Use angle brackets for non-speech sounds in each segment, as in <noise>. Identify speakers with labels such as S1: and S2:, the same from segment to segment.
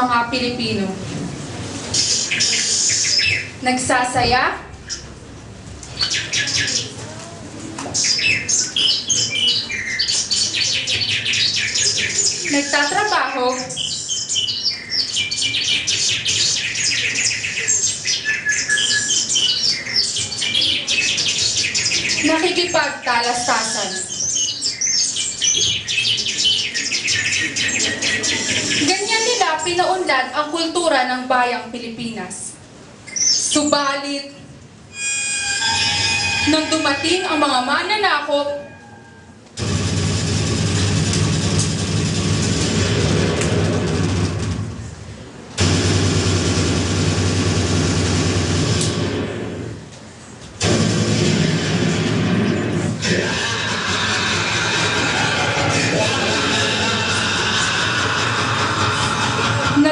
S1: mga Pilipino. Nagsasaya, nagtatrabaho, nakikipagtalastasan. Ganyan nila pinaunlad ang kultura ng bayang Pilipinas. Subalit, nang dumating ang mga mananakop,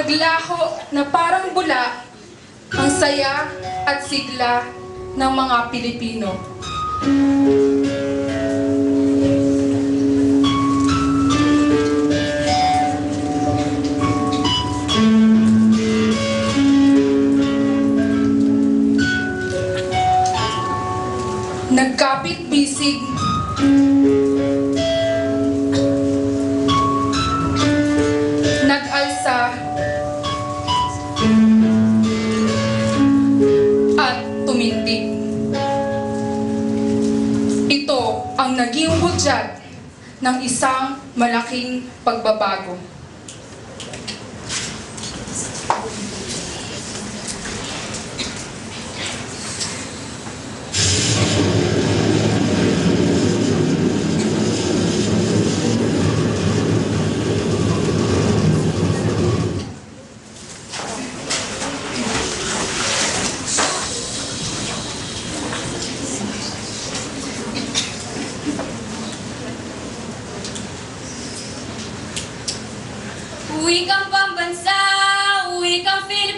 S1: naglaho na parang bula ang saya at sigla ng mga Pilipino. Hudyat ng isang malaking pagbabago.
S2: Uwi kang pambansa, uwi kang Pilipino,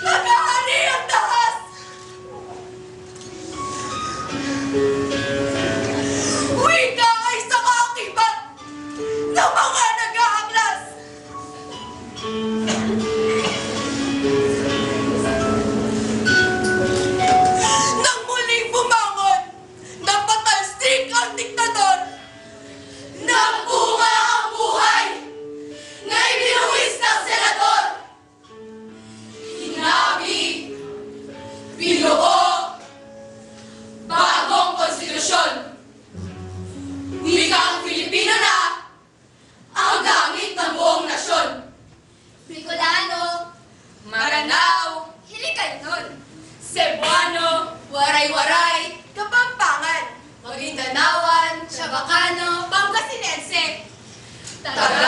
S3: Look <laughs>
S2: out!
S3: 따라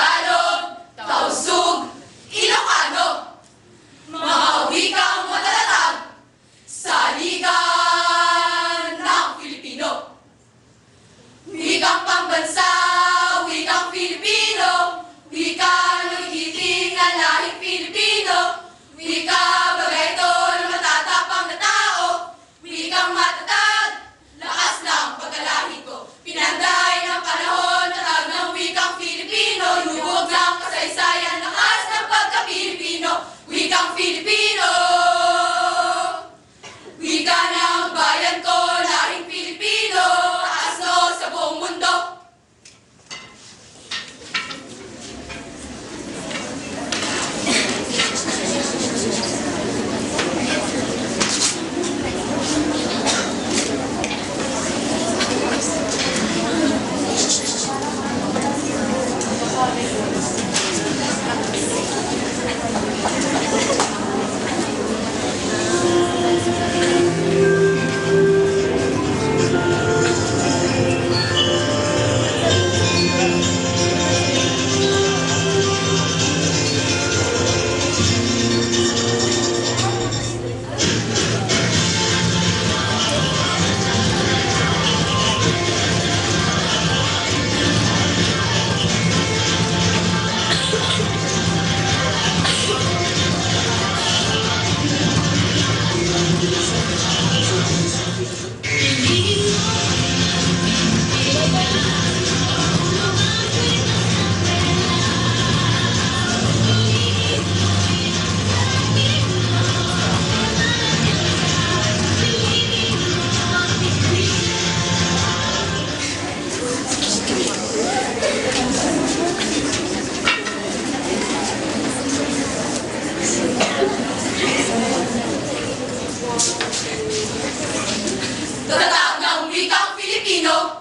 S2: yo.